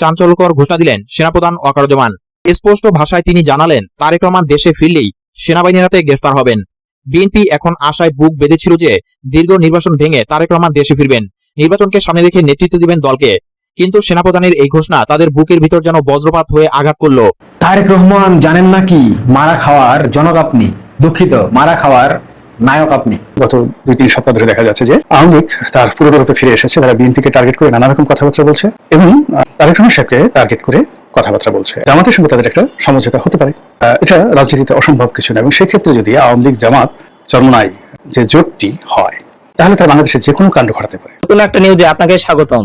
চাঞ্চল্যকর ঘোষণা দিলেন সেনাপ্রধান ওয়াকারুজ্জামান। স্পষ্ট ভাষায় তিনি জানালেন, তারেক রহমান দেশে ফিরলেই সেনাবাহিনীর হাতে গ্রেফতার হবেন। বিএনপি এখন আশায় বুক বেঁধেছিল যে দীর্ঘ নির্বাচন ভেঙে তারেক রহমান দেশে ফিরবেন। নির্বাচনকে সামনে রেখে নেতৃত্ব দিবেন দলকে। কিন্তু সেনাপ্রধানের এই ঘোষণা তাদের বুকের ভিতর যেন বজ্রপাত হয়ে আঘাত করল। তারেক রহমান জানেন নাকি মারা খাওয়ার জনক আপনি। দুঃখিত, মারা খাওয়ার নায়ক আপনি? গত দুই তিন সপ্তাহ ধরে দেখা যাচ্ছে যে আওয়ামী লীগ তার পুরোদরূপে ফিরে এসেছে তারা বিএনপিকে টার্গেট করে নানা রকম কথাবার্তা বলছে এবং তারেক রহমান সাহেবকে টার্গেট করে কথাবার্তা বলছে। জামাতের সঙ্গে তাদের একটা সমঝোতা হতে পারে। আহ, এটা রাজনীতিতে অসম্ভব কিছু না এবং সেক্ষেত্রে যদি আওয়ামী লীগ জামাত চরমনাই যে জোটটি হয় তাহলে তারা বাংলাদেশে যে কোনো কাণ্ড ঘটাতে পারে। নতুন একটা নিউজে আপনাকে স্বাগতম।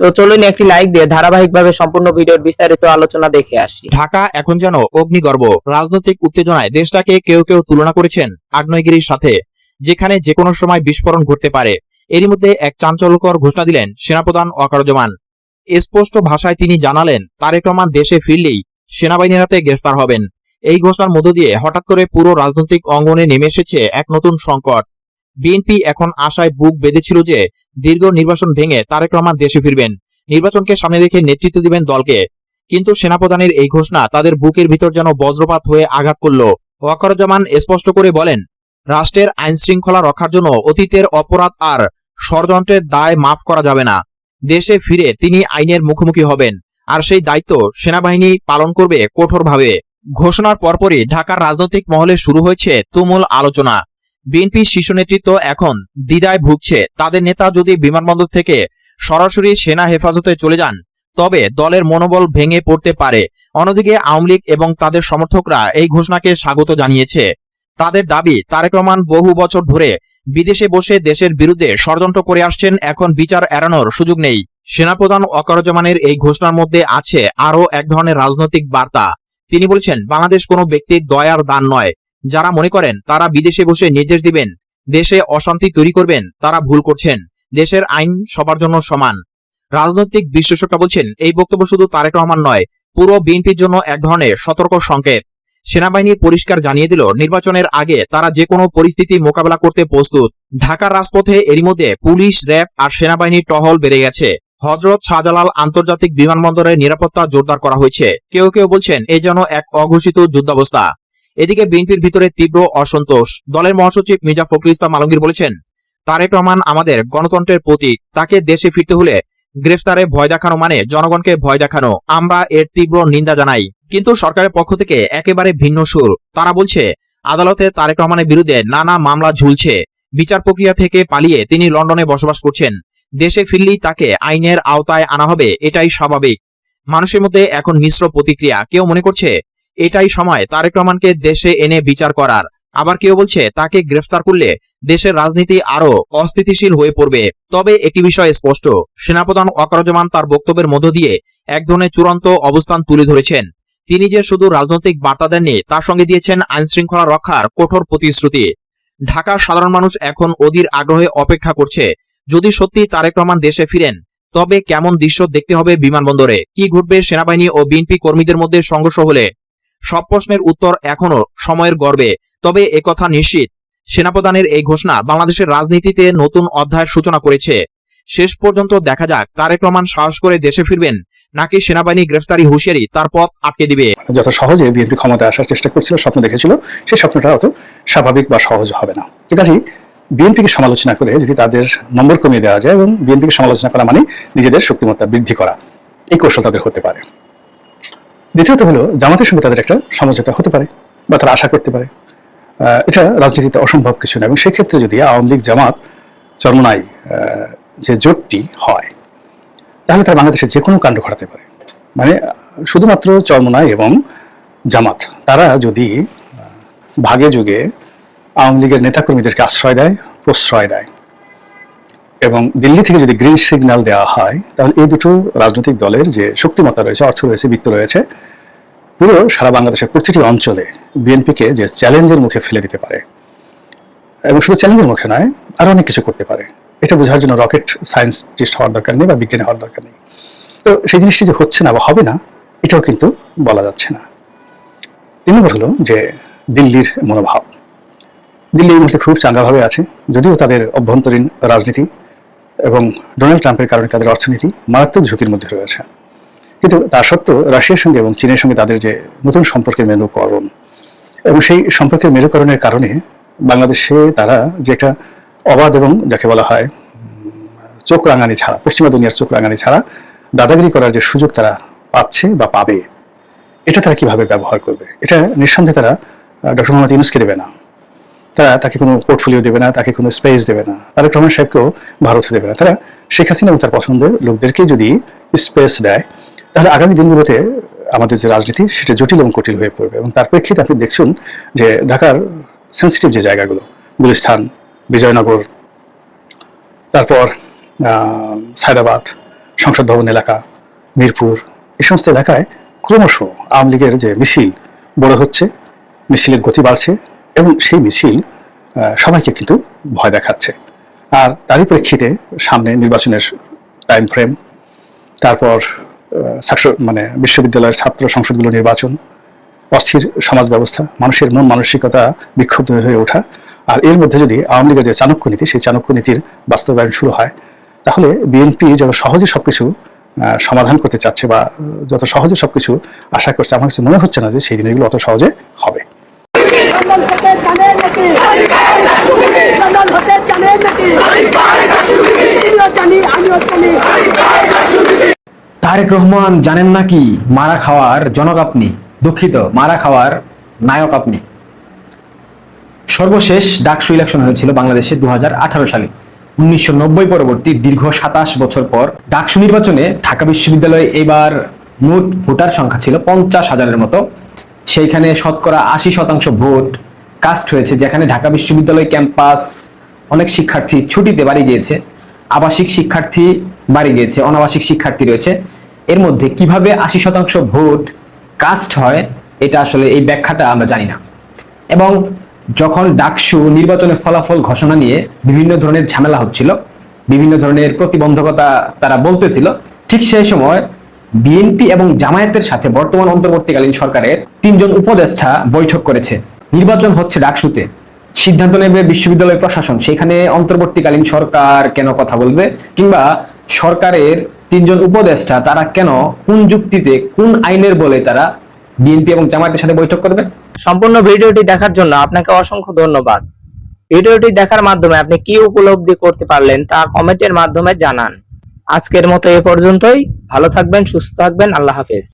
তো চলুন একটি লাইক দিয়ে ধারাবাহিকভাবে সম্পূর্ণ ভিডিওর বিস্তারিত আলোচনা দেখে আসি। ঢাকা এখন যেন অগ্নিগর্ভ, রাজনৈতিক উত্তেজনায় দেশটাকে কেউ কেউ তুলনা করেছেন আগ্নেয়গিরির সাথে, যেখানে যে কোনো সময় বিস্ফোরণ ঘটতে পারে। এরই মধ্যে এক চাঞ্চল্যকর ঘোষণা দিলেন সেনাপ্রধান ওয়াকারুজ্জামান স্পষ্ট ভাষায় তিনি জানালেন, তারেক রহমান দেশে ফিরলেই সেনাবাহিনীর হাতে গ্রেফতার হবেন। এই ঘোষণার মধ্য দিয়ে হঠাৎ করে পুরো রাজনৈতিক অঙ্গনে নেমে এসেছে এক নতুন সংকট। বিএনপি এখন আশায় বুক বেঁধেছিল যে দীর্ঘ নির্বাচন ভেঙে তারেক রহমান দেশে ফিরবেন। নির্বাচনকে সামনে রেখে নেতৃত্ব দিবেন দলকে। কিন্তু সেনাপ্রধানের এই ঘোষণা তাদের বুকের ভিতর যেন বজ্রপাত হয়ে আঘাত করল। ওয়াকারুজ্জামান স্পষ্ট করে বলেন, রাষ্ট্রের আইন শৃঙ্খলা রক্ষার জন্য অতীতের অপরাধ আর ষড়যন্ত্রের দায় মাফ করা যাবে না। দেশে ফিরে তিনি আইনের মুখোমুখি হবেন আর সেই দায়িত্ব সেনাবাহিনী পালন করবে কঠোরভাবে। ঘোষণার পরপরই ঢাকার রাজনৈতিক মহলে শুরু হয়েছে তুমুল আলোচনা। বিএনপি শীর্ষ নেতৃত্ব এখন দ্বিধায় ভুগছে। তাদের নেতা যদি বিমানবন্দর থেকে সরাসরি সেনা হেফাজতে চলে যান, তবে দলের মনোবল ভেঙে পড়তে পারে। অন্যদিকে আওয়ামী লীগ এবং তাদের সমর্থকরা এই ঘোষণাকে স্বাগত জানিয়েছে। তাদের দাবি, তারেক রহমান বহু বছর ধরে বিদেশে বসে দেশের বিরুদ্ধে ষড়যন্ত্র করে আসছেন, এখন বিচার এড়ানোর সুযোগ নেই। সেনাপ্রধান ওয়াকারুজ্জামানের এই ঘোষণার মধ্যে আছে আরও এক ধরনের রাজনৈতিক বার্তা। তিনি বলছেন, বাংলাদেশ কোনো ব্যক্তির দয়ার দান নয়। যারা মনে করেন, তারা বিদেশে বসে নির্দেশ দিবেন, দেশে অশান্তি তৈরি করবেন, তারা ভুল করছেন, দেশের আইন সবার জন্য সমান। রাজনৈতিক বিশ্লেষকরা বলছেন, এই বক্তব্য শুধু তারেক রহমান নয়, পুরো বিএনপির জন্য এক ধরনের সতর্ক সংকেত। সেনাবাহিনী পরিষ্কার জানিয়ে দিল, নির্বাচনের আগে তারা যে কোনো পরিস্থিতি মোকাবেলা করতে প্রস্তুত। ঢাকার রাজপথে এরই মধ্যে পুলিশ, র্যাব আর সেনাবাহিনীর টহল বেড়ে গেছে। হজরত শাহজালাল আন্তর্জাতিক বিমানবন্দরের নিরাপত্তা জোরদার করা হয়েছে। কেউ কেউ বলছেন, এ যেন এক অঘোষিত যুদ্ধাবস্থা। এদিকে বিএনপির ভিতরে তীব্র অসন্তোষ। দলের মহাসচিব মির্জা ফখরুল ইসলাম আলমগীর বলেছেন, তারেক রহমান আমাদের গণতন্ত্রের প্রতীক। তাকে দেশে ফিরতে হলে গ্রেফতারে ভয় দেখানো মানে জনগণকে ভয় দেখানো। আমরা এর তীব্র নিন্দা জানাই। কিন্তু সরকারের পক্ষ থেকে একেবারে ভিন্ন সুর। তারা বলছে, আদালতে তারেক রহমানের বিরুদ্ধে নানা মামলা ঝুলছে। বিচার প্রক্রিয়া থেকে পালিয়ে তিনি লন্ডনে বসবাস করছেন। দেশে ফিরলেই তাকে আইনের আওতায় আনা হবে, এটাই স্বাভাবিক। মানুষের মধ্যে এখন মিশ্র প্রতিক্রিয়া। কেউ মনে করছে এটাই সময়। তারেক রহমানকে দেশে এনে বিচার করার। আবার কেউ বলছে, তাকে গ্রেফতার করলে দেশের রাজনীতি আরও অস্থিতিশীল হয়ে পড়বে। তবে একটি বিষয় স্পষ্ট, সেনাপ্রধান ওয়াকারুজ্জামান তার বক্তব্যের মধ্য দিয়ে এক ধরনের চূড়ান্ত অবস্থান তুলে ধরেছেন। তিনি যে শুধু রাজনৈতিক বার্তা দেননি, তার সঙ্গে দিয়েছেন আইন শৃঙ্খলা রক্ষার কঠোর প্রতিশ্রুতি। ঢাকার সাধারণ মানুষ এখন অধীর আগ্রহে অপেক্ষা করছে, যদি সত্যি তারেক রহমান দেশে ফিরেন, তবে কেমন দৃশ্য দেখতে হবে বিমানবন্দরে? কি ঘটবে সেনাবাহিনী ও বিএনপি কর্মীদের মধ্যে সংঘর্ষ হলে? সব প্রশ্নের উত্তর এখনও সময়ের গর্বে। তবে একথা নিশ্চিত, সেনাপ্রধানের এই ঘোষণা বাংলাদেশের রাজনীতিতে নতুন অধ্যায়ের সূচনা করেছে। শেষ পর্যন্ত দেখা যাক তারেক রহমান সাহস করে দেশে ফিরবেন নাকি সেনাবাহিনী গ্রেফতারি হুঁশিয়ারি তার পথ আটকে দিবে। যত সহজে বিএনপি ক্ষমতায় আসার চেষ্টা করছিল, স্বপ্ন দেখেছিল সেই স্বপ্নটা অত স্বাভাবিক বা সহজ হবে না। ঠিক আছে, বিএনপিকে সমালোচনা করে যদি তাদের নম্বর কমিয়ে দেওয়া যায় এবং বিএনপিকে সমালোচনা করা মানে নিজেদের শক্তিমত্তা বৃদ্ধি করা, এই কৌশল তাদের হতে পারে। দ্বিতীয়ত হলো, জামাতের সঙ্গে তাদের একটা সমঝোতা হতে পারে বা তারা আশা করতে পারে। এটা রাজনীতিতে অসম্ভব কিছু না এবং সেক্ষেত্রে যদি আওয়ামী লীগ, জামাত চরমনাই যে জোটটি হয়, তাহলে তারা বাংলাদেশে যে কোনো কাণ্ড ঘটাতে পারে। মানে শুধুমাত্র চরমনাই এবং জামাত, তারা যদি ভাগে যুগে আওয়ামী লীগের নেতাকর্মীদেরকে আশ্রয় দেয়, প্রশ্রয় দেয় এবং দিল্লি থেকে যদি গ্রিন সিগন্যাল দেওয়া হয়, তাহলে এই দুটো রাজনৈতিক দলের যে শক্তিমত্তা রয়েছে, অর্থ রয়েছে, বিত্ত রয়েছে, পুরো সারা বাংলাদেশের প্রতিটি অঞ্চলে বিএনপিকে যে চ্যালেঞ্জের মুখে ফেলে দিতে পারে। এবং শুধু চ্যালেঞ্জের মুখে নয়, আরও অনেক কিছু করতে পারে। এটা বোঝার জন্য রকেট সায়েন্টিস্ট হওয়ার দরকার নেই বা বিজ্ঞানী হওয়ার দরকার নেই। তো সেই জিনিসটি যে হচ্ছে না বা হবে না, এটাও কিন্তু বলা যাচ্ছে না। তিন নম্বর হলো যে দিল্লির মনোভাব। দিল্লি এই মুহূর্তে খুব চাঙ্গাভাবে আছে, যদিও তাদের অভ্যন্তরীণ রাজনীতি এবং ডোনাল্ড ট্রাম্পের কারণে তাদের অর্থনীতি মারাত্মক ঝুঁকির মধ্যে রয়েছে কিন্তু তা সত্ত্বেও রাশিয়ার সঙ্গে এবং চীনের সঙ্গে তাদের যে নতুন সম্পর্কের মেনুকরণ এবং সেই সম্পর্কের মেরুকরণের কারণে বাংলাদেশে তারা যে একটা অবাধ এবং যাকে বলা হয় চোখ রাঙানি ছাড়া, পশ্চিমা দুনিয়ার চোখ রাঙানি ছাড়া দাদাগিরি করার যে সুযোগ তারা পাচ্ছে বা পাবে, এটা তারা কীভাবে ব্যবহার করবে? এটা নিঃসন্দেহে তারা ডক্টর মোহাম্মদ ইউনুসকে দেবে না। তারা তাকে কোনো পোর্টফোলিও দেবে না, তাকে কোনো স্পেস দেবে না। তারেক রহমান সাহেবকেও ভারত দেবে না। তারা শেখ হাসিনা এবং তার পছন্দের লোকদেরকে যদি স্পেস দেয়, তাহলে আগামী দিনগুলোতে আমাদের যে রাজনীতি, সেটা জটিল এবং কঠিন হয়ে পড়বে। এবং তার প্রেক্ষিতে আপনি দেখছেন যে ঢাকার সেন্সিটিভ যে জায়গাগুলো, গুলিস্তান, বিজয়নগর, তারপর সায়দাবাদ, সংসদ ভবন এলাকা, মিরপুর, এই সমস্ত এলাকায় ক্রমশ আওয়ামী লীগের যে মিছিল, বড় হচ্ছে, মিছিলের গতি বাড়ছে। এবং সেই মিছিল সবাইকে কিন্তু ভয় দেখাচ্ছে। আর তারই প্রেক্ষিতে সামনে নির্বাচনের টাইম ফ্রেম তারপর মানে বিশ্ববিদ্যালয়ের ছাত্র সংসদগুলো নির্বাচন অস্থির সমাজ ব্যবস্থা মানুষের মন মানসিকতা বিক্ষুব্ধ হয়ে ওঠা। আর এর মধ্যে যদি আওয়ামী লীগের যে চাণক্য নীতি সেই চাণক্য নীতির বাস্তবায়ন শুরু হয় তাহলে বিএনপি যত সহজে সবকিছু আহ, সমাধান করতে চাচ্ছে বা যত সহজে সবকিছু আশা করছে আমার কাছে মনে হচ্ছে না যে সেই জিনিসগুলো অত সহজে হবে লন্ডন হতে জানেন নাকি লন্ডন হতে জানেন নাকি আমিও জানি আমিও জানি তারেক রহমান জানেন না কি মারা খাওয়ার জনক আপনি? দুঃখিত, মারা খাওয়ার নায়ক আপনি। সর্বশেষ ডাকসু ইলেকশন হয়েছিল বাংলাদেশে দু আঠারো সালে। উনিশশো নব্বই পরবর্তী দীর্ঘ সাতাশ বছর পর ডাকসু নির্বাচনে ঢাকা বিশ্ববিদ্যালয়ে এবার মোট ভোটার সংখ্যা ছিল পঞ্চাশ হাজারের মতো। সেইখানে শতকরা আশি শতাংশ ভোট কাস্ট হয়েছে, যেখানে ঢাকা বিশ্ববিদ্যালয় ক্যাম্পাস অনেক শিক্ষার্থী ছুটিতে বাড়ি গিয়েছে। আবাসিক শিক্ষার্থী বাড়ি গিয়েছে, অনাবাসিক শিক্ষার্থী রয়েছে। এর মধ্যে কীভাবে আশি শতাংশ ভোট কাস্ট হয়, এটা আসলে এই ব্যাখ্যাটা আমরা জানি না। এবং যখন ডাকসু নির্বাচনের ফলাফল ঘোষণা নিয়ে বিভিন্ন ধরনের ঝামেলা হচ্ছিল, বিভিন্ন ধরনের প্রতিবন্ধকতা তারা বলতেছিল, ঠিক সেই সময় বিএনপি এবং জামায়াতের সাথে বর্তমান অন্তর্বর্তীকালীন সরকারের তিনজন উপদেষ্টা বৈঠক করেছে। নির্বাচন হচ্ছে ডাকসুতে। সিদ্ধান্ত নেবে বিশ্ববিদ্যালয় প্রশাসন। সেখানে অন্তর্বর্তীকালীন সরকার কেন কথা বলবে? কিংবা সরকারের তিনজন উপদেষ্টা, তারা কেন কোন যুক্তিতে, কোন আইনের বলে তারা বিএনপি এবং জামায়াতের সাথে বৈঠক করবে? সম্পূর্ণ ভিডিওটি দেখার জন্য আপনাকে অসংখ্য ধন্যবাদ। ভিডিওটি দেখার মাধ্যমে আপনি কি উপলব্ধি করতে পারলেন তা কমেন্টের মাধ্যমে জানান। আজকের মতো এ পর্যন্তই। ভালো থাকবেন, সুস্থ থাকবেন। আল্লাহ হাফেজ।